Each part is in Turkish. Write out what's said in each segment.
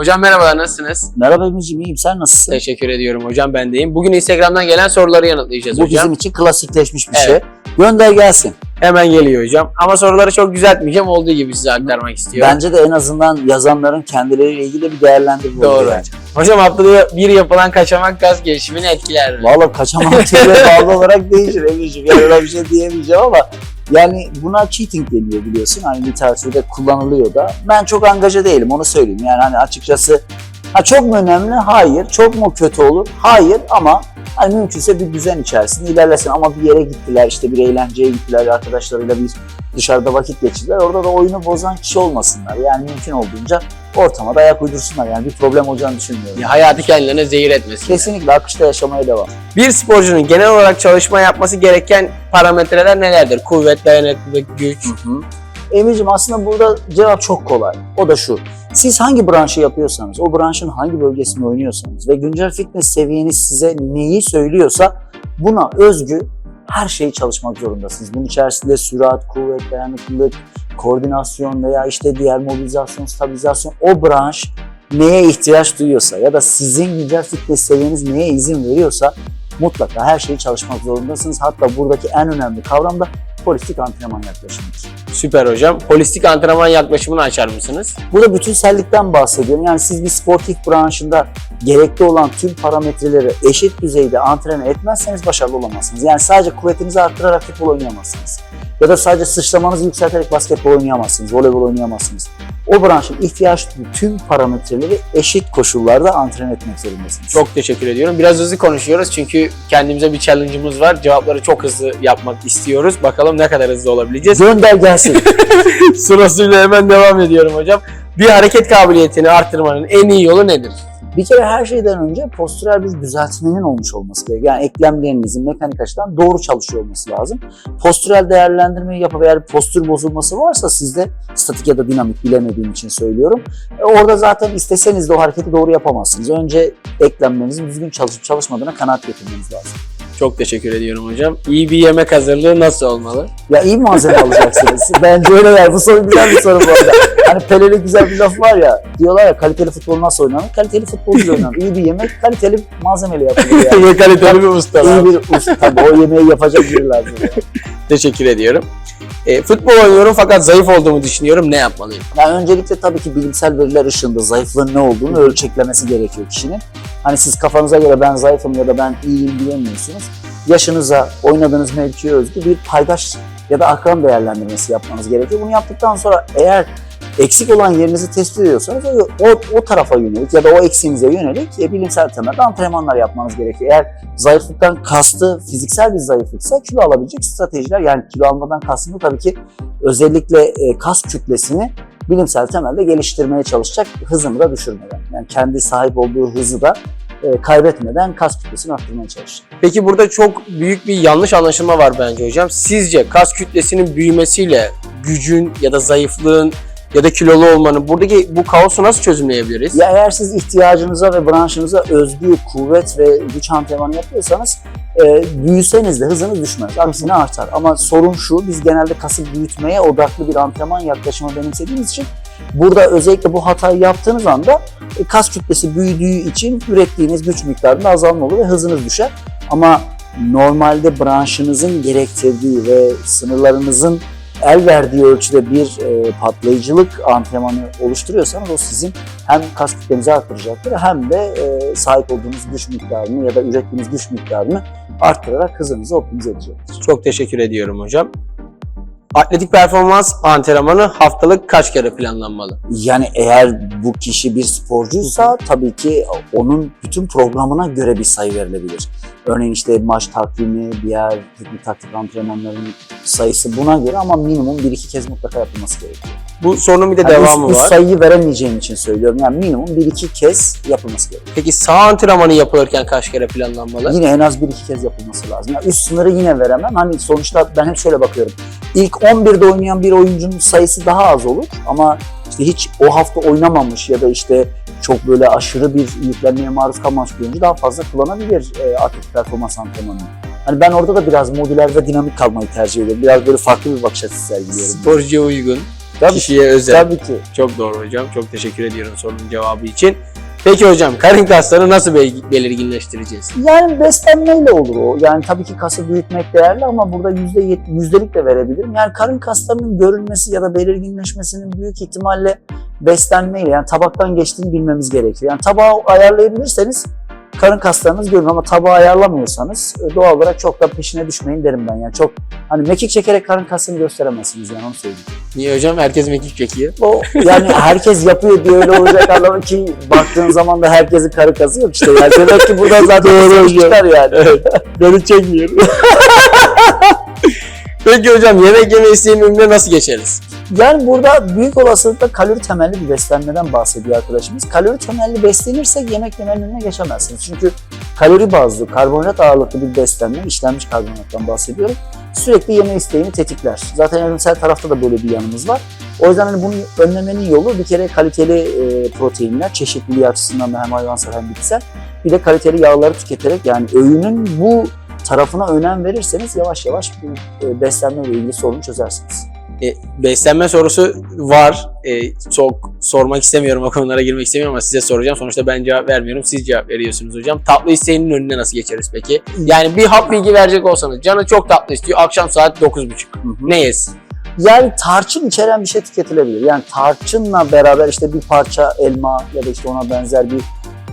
Hocam merhabalar nasılsınız? Merhaba Emir'ciğim iyiyim sen nasılsın? Teşekkür ediyorum hocam ben deyim. Bugün Instagram'dan gelen soruları yanıtlayacağız Bu hocam. bizim için klasikleşmiş bir Evet. şey. Gönder gelsin. Hemen geliyor hocam. Ama soruları çok düzeltmeyeceğim. Olduğu gibi size aktarmak istiyorum. Bence de en azından yazanların kendileriyle ilgili bir değerlendirme Doğru. olur bence. Hocam haftada bir yapılan kaçamak gaz gelişimini etkiler mi? Valla kaçamak türüne bağlı olarak değişir Emir'ciğim. Yani öyle bir şey diyemeyeceğim ama yani buna cheating deniyor biliyorsun. Hani literatürde kullanılıyor da. Ben çok angaja değilim onu söyleyeyim. Yani hani açıkçası ha çok mu önemli? Hayır. Çok mu kötü olur? Hayır ama hani mümkünse bir düzen içerisinde ilerlesin. Ama bir yere gittiler işte bir eğlenceye gittiler arkadaşlarıyla bir dışarıda vakit geçirdiler. Orada da oyunu bozan kişi olmasınlar. Yani mümkün olduğunca ortama da ayak uydursunlar. Yani bir problem olacağını düşünmüyorum. Ya, hayatı kendilerine zehir etmesin. Kesinlikle akışta yaşamaya devam. Bir sporcunun genel olarak çalışma yapması gereken parametreler nelerdir? Kuvvet, dayanıklılık, güç. Emir'cim aslında burada cevap çok kolay. O da şu. Siz hangi branşı yapıyorsanız, o branşın hangi bölgesinde oynuyorsanız ve güncel fitness seviyeniz size neyi söylüyorsa buna özgü her şeyi çalışmak zorundasınız. Bunun içerisinde sürat, kuvvet, dayanıklılık, koordinasyon veya işte diğer mobilizasyon, stabilizasyon o branş neye ihtiyaç duyuyorsa ya da sizin güncel fitness seviyeniz neye izin veriyorsa mutlaka her şeyi çalışmak zorundasınız. Hatta buradaki en önemli kavram da politik antrenman yaklaşımıdır. Süper hocam. Holistik antrenman yaklaşımını açar mısınız? Burada bütünsellikten bahsediyorum. Yani siz bir sportif branşında gerekli olan tüm parametreleri eşit düzeyde antrenman etmezseniz başarılı olamazsınız. Yani sadece kuvvetinizi arttırarak futbol oynayamazsınız. Ya da sadece sıçramanızı yükselterek basketbol oynayamazsınız, voleybol oynayamazsınız. O branşın ihtiyaç duyduğu tüm parametreleri eşit koşullarda antrenman etmek zorundasınız. Çok teşekkür ediyorum. Biraz hızlı konuşuyoruz çünkü kendimize bir challenge'ımız var. Cevapları çok hızlı yapmak istiyoruz. Bakalım ne kadar hızlı olabileceğiz. Gönder gelsin. Sırasıyla hemen devam ediyorum hocam. Bir hareket kabiliyetini arttırmanın en iyi yolu nedir? Bir kere her şeyden önce postürel bir düzeltmenin olmuş olması gerekiyor. Yani eklemlerinizin mekanik açıdan doğru çalışıyor olması lazım. Postürel değerlendirmeyi yapıp eğer postür bozulması varsa sizde statik ya da dinamik bilemediğim için söylüyorum. e, orada zaten isteseniz de o hareketi doğru yapamazsınız. Önce eklemlerinizin düzgün çalışıp çalışmadığına kanaat getirmeniz lazım. Çok teşekkür ediyorum hocam. İyi bir yemek hazırlığı nasıl olmalı? Ya iyi malzeme alacaksınız. Bence öyle yani. Bu soru güzel bir soru bu arada. Hani Pele'de güzel bir laf var ya. Diyorlar ya kaliteli futbol nasıl oynanır? Kaliteli futbolcu oynanır. İyi bir yemek kaliteli malzemeyle yapılır yani. Ve kaliteli bir usta. İyi bir usta. Tabii o yemeği yapacak biri lazım. yani. Teşekkür ediyorum. E, futbol oynuyorum fakat zayıf olduğumu düşünüyorum. Ne yapmalıyım? Yani öncelikle tabii ki bilimsel veriler ışığında zayıflığın ne olduğunu ölçeklemesi gerekiyor kişinin. Hani siz kafanıza göre ben zayıfım ya da ben iyiyim diyemiyorsunuz. Yaşınıza, oynadığınız mevkiye özgü bir paydaş ya da akran değerlendirmesi yapmanız gerekiyor. Bunu yaptıktan sonra eğer eksik olan yerinizi tespit ediyorsanız o, o, o tarafa yönelik ya da o eksiğinize yönelik e, bilimsel temelde antrenmanlar yapmanız gerekiyor. Eğer zayıflıktan kastı fiziksel bir zayıflıksa kilo alabilecek stratejiler yani kilo almadan kastım da tabii ki özellikle e, kas kütlesini bilimsel temelde geliştirmeye çalışacak hızını da düşürmeden. Yani kendi sahip olduğu hızı da e, kaybetmeden kas kütlesini arttırmaya çalışacak. Peki burada çok büyük bir yanlış anlaşılma var bence hocam. Sizce kas kütlesinin büyümesiyle gücün ya da zayıflığın ya da kilolu olmanın buradaki bu kaosu nasıl çözümleyebiliriz? Ya eğer siz ihtiyacınıza ve branşınıza özgü kuvvet ve güç antrenmanı yapıyorsanız e, büyüseniz de hızınız düşmez. Aksine artar. Ama sorun şu, biz genelde kası büyütmeye odaklı bir antrenman yaklaşımı benimsediğimiz için burada özellikle bu hatayı yaptığınız anda e, kas kütlesi büyüdüğü için ürettiğiniz güç miktarında azalma olur ve hızınız düşer. Ama normalde branşınızın gerektirdiği ve sınırlarınızın el verdiği ölçüde bir e, patlayıcılık antrenmanı oluşturuyorsanız o sizin hem kas kütlenizi arttıracaktır hem de e, sahip olduğunuz güç miktarını ya da ürettiğiniz güç miktarını arttırarak hızınızı optimize edecektir. Çok teşekkür ediyorum hocam. Atletik performans antrenmanı haftalık kaç kere planlanmalı? Yani eğer bu kişi bir sporcuysa tabii ki onun bütün programına göre bir sayı verilebilir. Örneğin işte maç takvimi, diğer teknik taktik antrenmanların sayısı buna göre ama minimum 1-2 kez mutlaka yapılması gerekiyor. Bu sorunun bir de Yani devamı üst, üst var. sayıyı veremeyeceğim için söylüyorum. Yani minimum 1-2 kez yapılması gerekiyor. Peki sağ antrenmanı yapılırken kaç kere planlanmalı? Yine en az 1-2 kez yapılması lazım. Yani üst sınırı yine veremem. Hani sonuçta ben hep şöyle bakıyorum. İlk 11'de oynayan bir oyuncunun sayısı daha az olur ama işte hiç o hafta oynamamış ya da işte çok böyle aşırı bir yüklenmeye maruz kalmamış bir oyuncu daha fazla kullanabilir e, atletik performans antrenmanını. Hani ben orada da biraz modüler ve dinamik kalmayı tercih ediyorum. Biraz böyle farklı bir bakış açısı sergiliyorum. Sporcuya uygun. Tabii, Kişiye özel. tabii ki. Çok doğru hocam. Çok teşekkür ediyorum sorunun cevabı için. Peki hocam karın kaslarını nasıl bel- belirginleştireceğiz? Yani beslenmeyle olur o. Yani tabii ki kası büyütmek değerli ama burada yüzde yet- yüzdelik de verebilirim. Yani karın kaslarının görülmesi ya da belirginleşmesinin büyük ihtimalle beslenmeyle yani tabaktan geçtiğini bilmemiz gerekiyor. Yani tabağı ayarlayabilirseniz karın kaslarınız görünür ama tabağı ayarlamıyorsanız e, doğal olarak çok da peşine düşmeyin derim ben. Yani çok hani mekik çekerek karın kasını gösteremezsiniz yani onu söyleyeyim. Niye hocam? Herkes mekik çekiyor. O yani herkes yapıyor diye öyle olacak anlamı ki baktığın zaman da herkesin karı kası yok işte. Yani demek ki buradan zaten Doğru çıkar yani. Evet. Beni çekmiyor. Peki hocam yemek yeme isteğinin önüne nasıl geçeriz? Yani burada büyük olasılıkla kalori temelli bir beslenmeden bahsediyor arkadaşımız. Kalori temelli beslenirsek yemek yemenin önüne geçemezsiniz. Çünkü kalori bazlı, karbonhidrat ağırlıklı bir beslenme, işlenmiş karbonhidrattan bahsediyorum. Sürekli yeme isteğini tetikler. Zaten evrimsel tarafta da böyle bir yanımız var. O yüzden hani bunu önlemenin yolu bir kere kaliteli e, proteinler, çeşitliliği açısından da hem hayvansal hem bitkisel. Bir de kaliteli yağları tüketerek yani öğünün bu tarafına önem verirseniz yavaş yavaş bu e, beslenme ile ilgili sorunu çözersiniz. E, beslenme sorusu var. E, çok sormak istemiyorum, o konulara girmek istemiyorum ama size soracağım. Sonuçta ben cevap vermiyorum, siz cevap veriyorsunuz hocam. Tatlı isteğinin önüne nasıl geçeriz peki? Yani bir hap bilgi verecek olsanız, canı çok tatlı istiyor, akşam saat 9.30. Ne yesin? Yani tarçın içeren bir şey tüketilebilir. Yani tarçınla beraber işte bir parça elma ya da işte ona benzer bir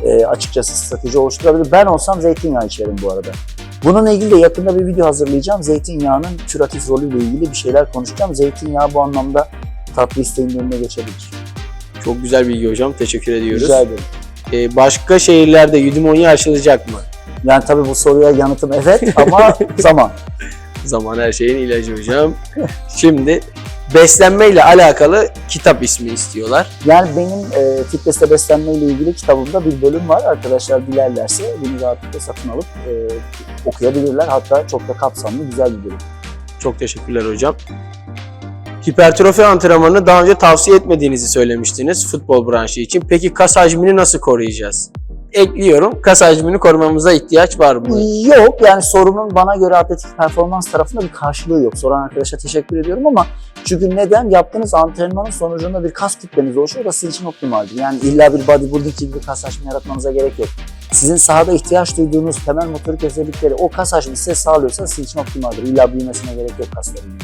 e, açıkçası strateji oluşturabilir. Ben olsam zeytinyağı içerim bu arada. Bununla ilgili de yakında bir video hazırlayacağım. Zeytinyağının küratif rolüyle ilgili bir şeyler konuşacağım. Zeytinyağı bu anlamda tatlı isteğinin önüne geçebilir. Çok güzel bilgi hocam, teşekkür ediyoruz. Rica ederim. E, başka şehirlerde yudumonya aşılacak mı? Yani tabii bu soruya yanıtım evet ama zaman. Zaman her şeyin ilacı hocam. Şimdi beslenmeyle alakalı kitap ismi istiyorlar. Yani benim e, fitness'te beslenme ile ilgili kitabımda bir bölüm var. Arkadaşlar dilerlerse bunu rahatlıkla satın alıp e, okuyabilirler. Hatta çok da kapsamlı güzel bir bölüm. Çok teşekkürler hocam. Hipertrofi antrenmanını daha önce tavsiye etmediğinizi söylemiştiniz futbol branşı için. Peki kas hacmini nasıl koruyacağız? Ekliyorum. Kas hacmini korumamıza ihtiyaç var mı? Yok yani sorunun bana göre atletik performans tarafında bir karşılığı yok. Soran arkadaşa teşekkür ediyorum ama çünkü neden? Yaptığınız antrenmanın sonucunda bir kas kütleniz oluşuyor. Da sizin için optimaldir. Yani illa bir bodybuilding gibi bir kas hacmi yaratmanıza gerek yok. Sizin sahada ihtiyaç duyduğunuz temel motorik özellikleri o kas hacmi size sağlıyorsa sizin için optimaldir. İlla büyümesine gerek yok kasların.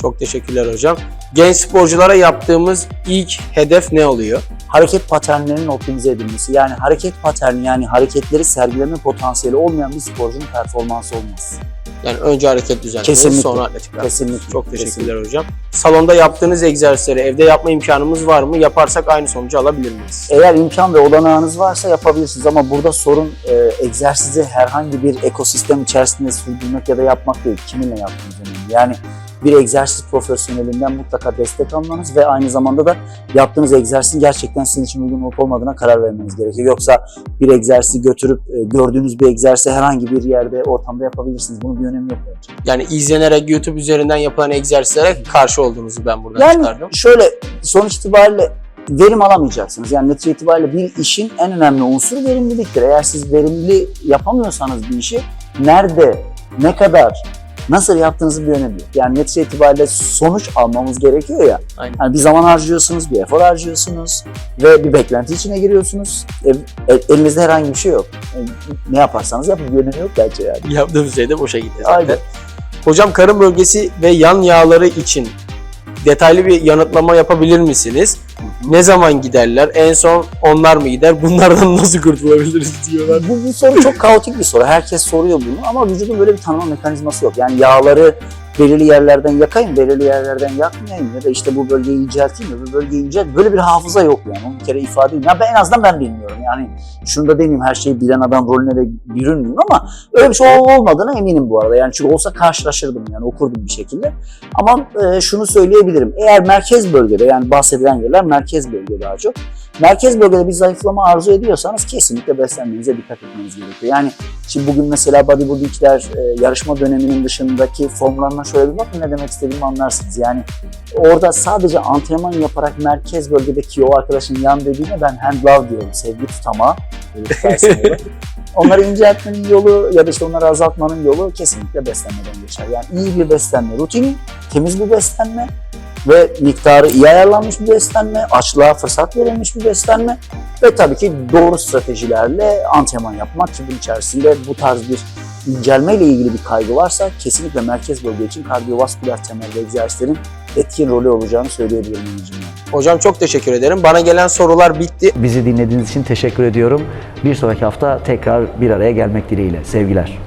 Çok teşekkürler hocam. Genç sporculara yaptığımız ilk hedef ne oluyor? Hareket paternlerinin optimize edilmesi. Yani hareket paterni yani hareketleri sergileme potansiyeli olmayan bir sporcunun performansı olmaz. Yani önce hareket düzenlemeyi, Kesinlikle. sonra atletik. Kesinlikle. Çok teşekkürler Kesinlikle. hocam. Salonda yaptığınız egzersizleri evde yapma imkanımız var mı? Yaparsak aynı sonucu alabilir miyiz? Eğer imkan ve olanağınız varsa yapabilirsiniz ama burada sorun e, egzersizi herhangi bir ekosistem içerisinde sürdürmek ya da yapmak değil. Kiminle yaptığınız önemli. Yani bir egzersiz profesyonelinden mutlaka destek almanız ve aynı zamanda da yaptığınız egzersizin gerçekten sizin için uygun olup olmadığına karar vermeniz gerekiyor. Yoksa bir egzersizi götürüp e, gördüğünüz bir egzersizi herhangi bir yerde, ortamda yapabilirsiniz. Bunun bir önemi yok bence. Yani izlenerek YouTube üzerinden yapılan egzersizlere karşı olduğunuzu ben buradan Yani çıkardım. şöyle sonuç itibariyle verim alamayacaksınız. Yani netice itibariyle bir işin en önemli unsuru verimliliktir. Eğer siz verimli yapamıyorsanız bir işi nerede, ne kadar, nasıl yaptığınızın bir önemi yok. Yani netice itibariyle sonuç almamız gerekiyor ya. Aynen. Yani bir zaman harcıyorsunuz, bir efor harcıyorsunuz ve bir beklenti içine giriyorsunuz. E, e, elinizde herhangi bir şey yok. E, ne yaparsanız yapın bir önemi yok bence yani. Yaptığımız şey de boşa gitti. Aynen. Hocam karın bölgesi ve yan yağları için detaylı bir yanıtlama yapabilir misiniz? Ne zaman giderler? En son onlar mı gider? Bunlardan nasıl kurtulabiliriz diyorlar. Bu, bu soru çok kaotik bir soru. Herkes soruyor bunu ama vücudun böyle bir tanıma mekanizması yok. Yani yağları belirli yerlerden yakayım, belirli yerlerden yakmayayım ya da işte bu bölgeyi incelteyim ya bu bölgeyi incelt. Böyle bir hafıza yok yani. Onu bir kere ifade edeyim. Ya ben en azından ben bilmiyorum. Yani şunu da demeyeyim her şeyi bilen adam rolüne de bürünmeyeyim ama öyle bir şey ol- olmadığına eminim bu arada. Yani çünkü olsa karşılaşırdım yani okurdum bir şekilde. Ama e, şunu söyleyebilirim. Eğer merkez bölgede yani bahsedilen yerler merkez bölge daha çok. Merkez bölgede bir zayıflama arzu ediyorsanız kesinlikle beslenmenize dikkat etmeniz gerekiyor. Yani şimdi bugün mesela bodybuildingler e, yarışma döneminin dışındaki formlarına şöyle bir bakın ne demek istediğimi anlarsınız. Yani orada sadece antrenman yaparak merkez bölgedeki o arkadaşın yan dediğine ben hand love diyorum. Sevgi onu. Onları inceltmenin yolu ya da işte onları azaltmanın yolu kesinlikle beslenmeden geçer. Yani iyi bir beslenme rutini, temiz bir beslenme ve miktarı iyi ayarlanmış bir beslenme, açlığa fırsat verilmiş bir beslenme ve tabii ki doğru stratejilerle antrenman yapmak ki bunun içerisinde bu tarz bir incelme ile ilgili bir kaygı varsa kesinlikle merkez bölge için kardiyovasküler temelli egzersizlerin etkin rolü olacağını söyleyebilirim. Hocam çok teşekkür ederim. Bana gelen sorular bitti. Bizi dinlediğiniz için teşekkür ediyorum. Bir sonraki hafta tekrar bir araya gelmek dileğiyle. Sevgiler.